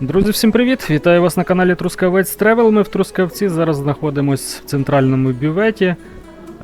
Друзі, всім привіт! Вітаю вас на каналі Трускавець Тревел. Ми в Трускавці. Зараз знаходимось в центральному бюветі.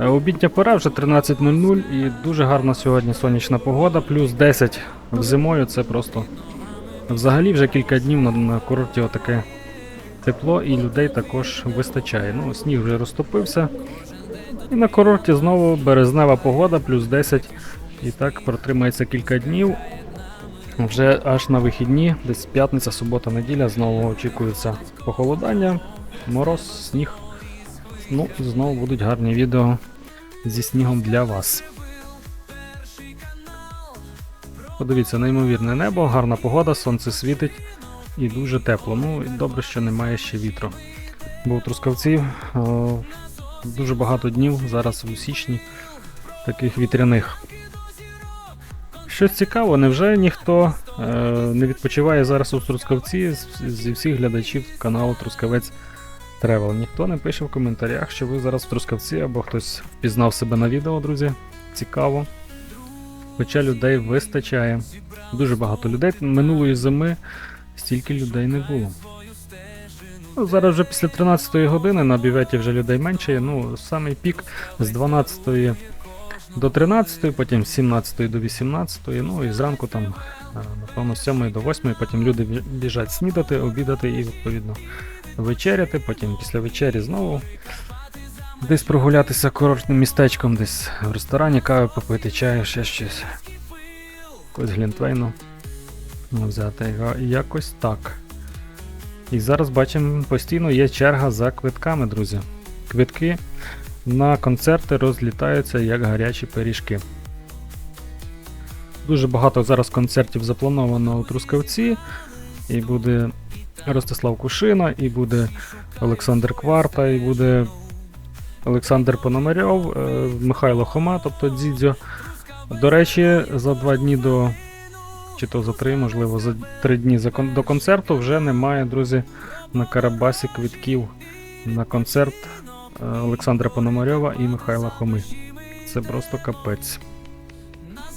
Е, Обідня пора вже 13.00 і дуже гарна сьогодні сонячна погода, плюс 10 зимою. Це просто взагалі вже кілька днів на, курорті отаке тепло і людей також вистачає. Ну, сніг вже розтопився. І на курорті знову березнева погода, плюс 10. І так протримається кілька днів. Вже аж на вихідні, десь п'ятниця, субота, неділя, знову очікується похолодання, мороз, сніг. Ну знову будуть гарні відео зі снігом для вас. Подивіться, неймовірне небо, гарна погода, сонце світить і дуже тепло. Ну і добре, що немає ще вітру. Бо у Трускавці о, дуже багато днів зараз у січні таких вітряних. Щось цікаво, невже ніхто е, не відпочиває зараз у Трускавці зі всіх глядачів каналу Трускавець Тревел. Ніхто не пише в коментарях, що ви зараз в Трускавці або хтось впізнав себе на відео, друзі. Цікаво. Хоча людей вистачає. Дуже багато людей. Минулої зими стільки людей не було. Ну, зараз вже після 13 години на бюветі вже людей менше. Ну, самий пік з 12 до 13, потім з 17 до 18, ну і зранку там, е, напевно, з 7 до 8, потім люди біжать снідати, обідати і відповідно вечеряти, потім після вечері знову десь прогулятися курортним містечком, десь в ресторані кави попити, чаю, ще щось. Якось глінтвейну ну, взяти. Якось так. І зараз бачимо, постійно є черга за квитками, друзі. Квитки на концерти розлітаються як гарячі пиріжки. Дуже багато зараз концертів заплановано у Трускавці. І буде Ростислав Кушина, і буде Олександр Кварта, і буде Олександр Пономарьов, е, Михайло Хома, тобто Дзідзьо. До речі, за два дні до. Чи то за три, можливо, за три дні до концерту вже немає, друзі, на Карабасі квитків на концерт Олександра Пономарьова і Михайла Хоми. Це просто капець.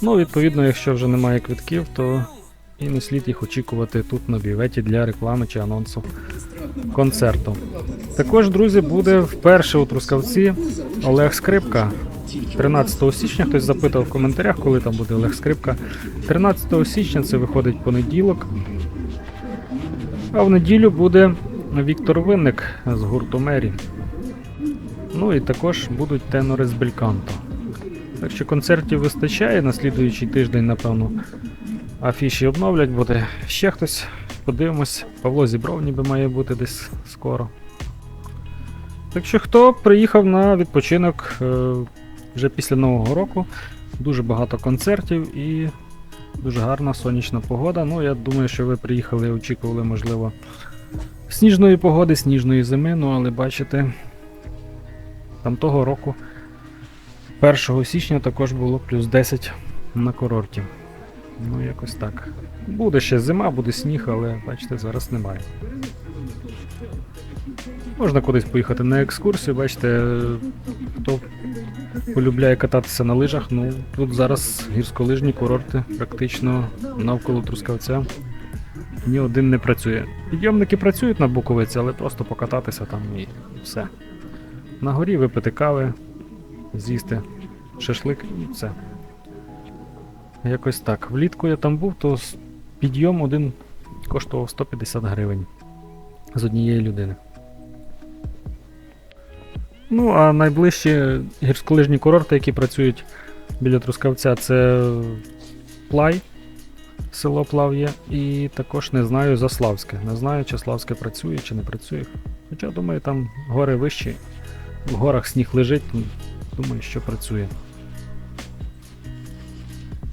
Ну, відповідно, якщо вже немає квитків, то і не слід їх очікувати тут на бюветі для реклами чи анонсу концерту. Також, друзі, буде вперше у Трускавці Олег Скрипка. 13 січня хтось запитав в коментарях, коли там буде Олег Скрипка. 13 січня це виходить понеділок. А в неділю буде Віктор Винник з гурту Мері. Ну і також будуть тенори з Бельканто. Так що концертів вистачає, на слідуючий тиждень, напевно, афіші обновлять, буде ще хтось. Подивимось. Павло Зібров ніби має бути десь скоро. Так що хто приїхав на відпочинок е, вже після Нового року, дуже багато концертів і дуже гарна сонячна погода. Ну, я думаю, що ви приїхали і очікували, можливо, сніжної погоди, сніжної зими, ну але бачите, там того року, 1 січня також було плюс 10 на курорті. Ну, якось так. Буде ще зима, буде сніг, але бачите, зараз немає. Можна кудись поїхати на екскурсію, бачите, хто полюбляє кататися на лижах, ну тут зараз гірськолижні курорти практично навколо Трускавця. Ні один не працює. Підйомники працюють на Буковиці, але просто покататися там і все. На горі випити кави, з'їсти шашлик і все. Якось так. Влітку я там був, то підйом один коштував 150 гривень з однієї людини. Ну, а найближчі гірськолижні курорти, які працюють біля Трускавця, це Плай, село Плав'я, і також не знаю Заславське. Не знаю, чи Славське працює, чи не працює. Хоча, думаю, там гори вищі, в горах сніг лежить, ну, думаю, що працює.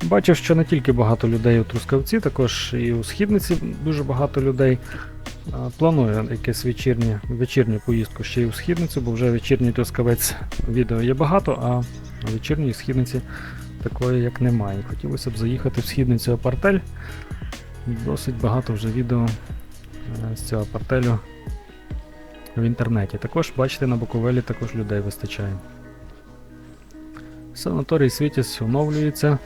Бачив, що не тільки багато людей у Трускавці, також і у Східниці дуже багато людей. Планую якесь вечірнє, вечірню поїздку ще й у Східницю, бо вже вечірній Трускавець відео є багато, а вечірньої Східниці такої як немає. Хотілося б заїхати в Східницю апартель. Досить багато вже відео е, з цього апартелю в інтернеті. Також, бачите, на Буковелі також людей вистачає. Санаторій Світязь оновлюється,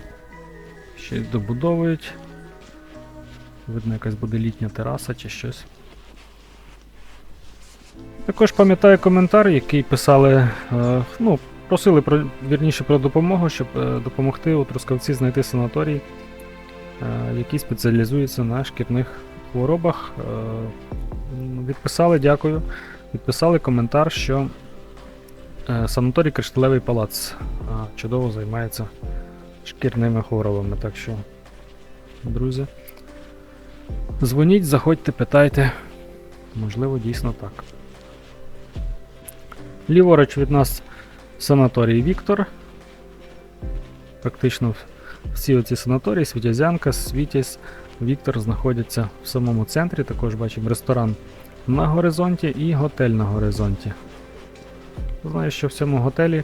ще добудовують. Видно, якась буде літня тераса чи щось. Також пам'ятаю коментар, який писали, е, ну, просили про, вірніше про допомогу, щоб е, допомогти у Трускавці знайти санаторій, е, який спеціалізується на шкірних хворобах. Відписали, дякую. Відписали коментар, що е, санаторій Кришталевий палац чудово займається шкірними хворобами. Так що, друзі, дзвоніть, заходьте, питайте. Можливо, дійсно так. Ліворуч від нас санаторій Віктор. Практично всі оці санаторії, Світязянка, Світязь, Віктор знаходяться в самому центрі. Також бачимо ресторан на горизонті і готель на горизонті. Знаю, що в цьому готелі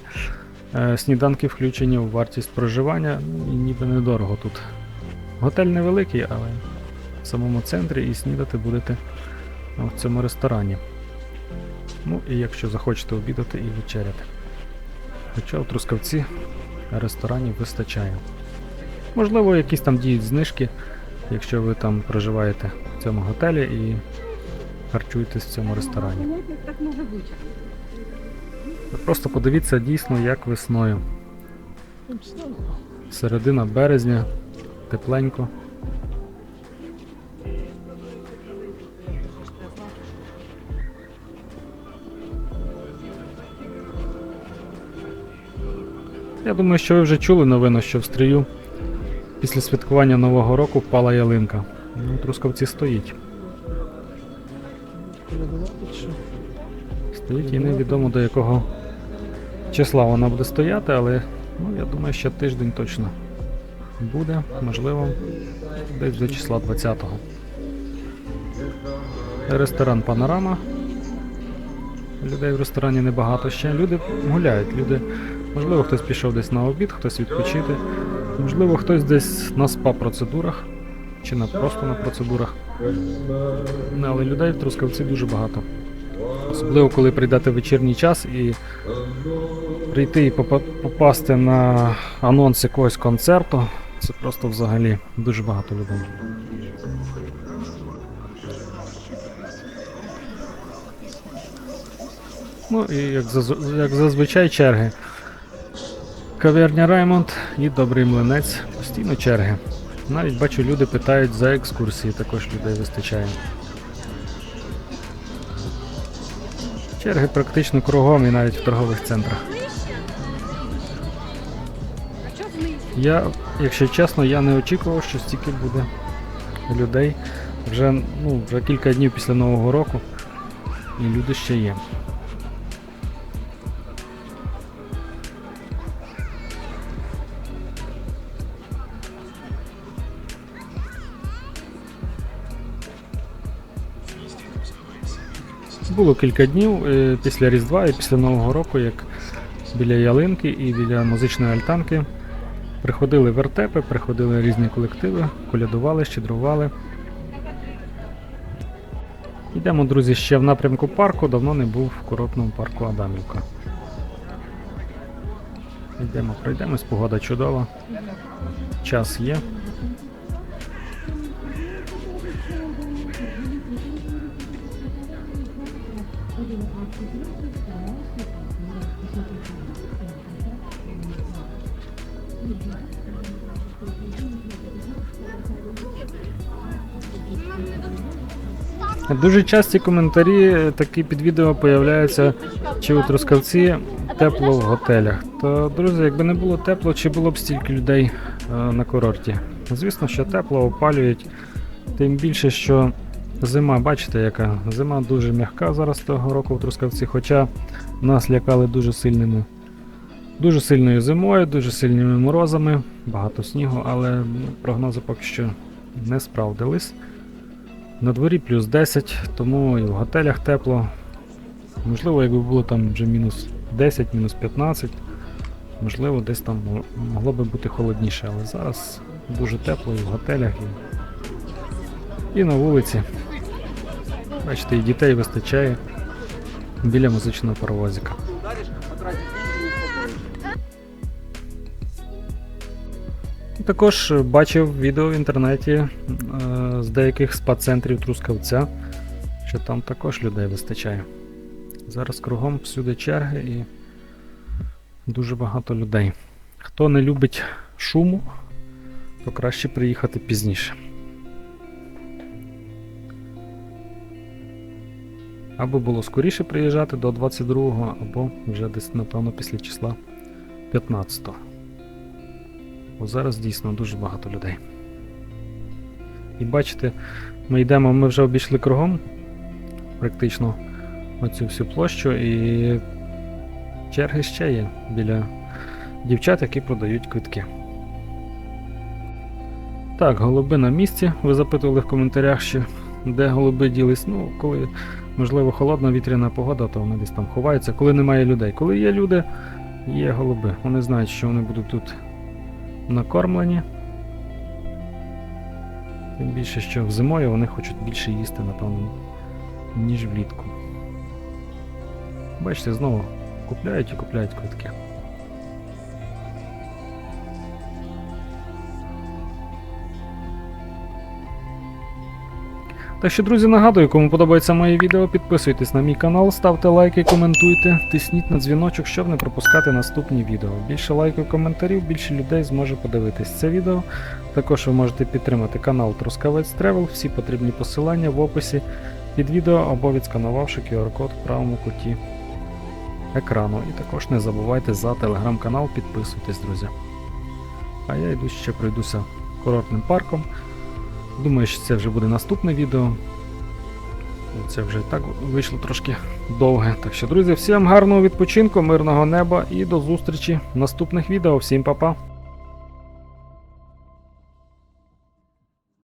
е, сніданки включені у вартість проживання, ну, і ніби недорого тут. Готель невеликий, але в самому центрі і снідати будете в цьому ресторані. Ну і якщо захочете обідати і вечеряти. Хоча у Трускавці ресторанів вистачає. Можливо, якісь там діють знижки, якщо ви там проживаєте в цьому готелі і харчуєтесь в цьому ресторані. Ви Просто подивіться дійсно, як весною. Середина березня, тепленько. Я думаю, що ви вже чули новину, що в стрію після святкування Нового року впала ялинка. Ну, Трускавці стоїть. Стоїть і невідомо до якого числа вона буде стояти, але ну, я думаю, ще тиждень точно буде, можливо, десь до числа 20-го. Ресторан Панорама. Людей в ресторані небагато ще. Люди гуляють, люди. Можливо, хтось пішов десь на обід, хтось відпочити. Можливо, хтось десь на спа-процедурах. Чи на просто на процедурах. Ну, Але людей в Трускавці дуже багато. Особливо, коли прийдете вечірній час і прийти і попасти на анонс якогось концерту. Це просто взагалі дуже багато людей. Ну і як, як зазвичай черги. Кав'ярня Раймонд і добрий млинець. Постійно черги. Навіть бачу, люди питають за екскурсії, також людей вистачає. Черги практично кругом і навіть в торгових центрах. Я, якщо чесно, я не очікував, що стільки буде людей. Вже, ну, вже кілька днів після Нового року. І люди ще є. Було кілька днів е, після Різдва і після Нового року, як біля ялинки і біля музичної альтанки Приходили вертепи, приходили різні колективи, колядували, щедрували. Йдемо, друзі, ще в напрямку парку, давно не був в курортному парку Адамівка. Йдемо, пройдемось, погода чудова. Час є. Дуже часті коментарі такі під відео появляються, чи у Трускавці тепло в готелях. То, друзі, якби не було тепло, чи було б стільки людей е, на курорті? Звісно, що тепло опалюють. Тим більше, що зима, бачите, яка зима дуже м'яка зараз того року в Трускавці, хоча нас лякали дуже сильними. Дуже сильною зимою, дуже сильними морозами, багато снігу, але прогнози поки що не справдились. На дворі плюс 10, тому і в готелях тепло. Можливо, якби було там вже мінус 10, мінус 15, можливо, десь там могло би бути холодніше, але зараз дуже тепло і в готелях, і, і на вулиці. Бачите, і дітей вистачає біля музичного паровозика. Також бачив відео в інтернеті е, з деяких спа-центрів Трускавця, що там також людей вистачає. Зараз кругом всюди черги і дуже багато людей. Хто не любить шуму, то краще приїхати пізніше. Або було скоріше приїжджати до 22-го, або вже десь, напевно, після числа 15-го. Бо зараз дійсно дуже багато людей. І бачите, ми йдемо, ми вже обійшли кругом практично оцю всю площу, і черги ще є біля дівчат, які продають квитки. Так, голуби на місці. Ви запитували в коментарях, ще, де голуби ділись. Ну, коли, можливо, холодна вітряна погода, то вони десь там ховаються, коли немає людей. Коли є люди, є голуби. Вони знають, що вони будуть тут накормлені. Тим більше, що зимою вони хочуть більше їсти, напевно, ніж влітку. Бачите, знову купляють і купляють квитки. Так що, друзі, нагадую, кому подобається моє відео, підписуйтесь на мій канал, ставте лайки, коментуйте, тисніть на дзвіночок, щоб не пропускати наступні відео. Більше лайків, коментарів, більше людей зможе подивитись це відео. Також ви можете підтримати канал Трускавець Тревел, всі потрібні посилання в описі під відео або відсканувавши QR-код в правому куті екрану. І також не забувайте за телеграм-канал, підписуйтесь, друзі. А я йду ще пройдуся курортним парком. Думаю, що це вже буде наступне відео. Це вже і так вийшло трошки довге. Так що, друзі, всім гарного відпочинку, мирного неба і до зустрічі в наступних відео. Всім па-па!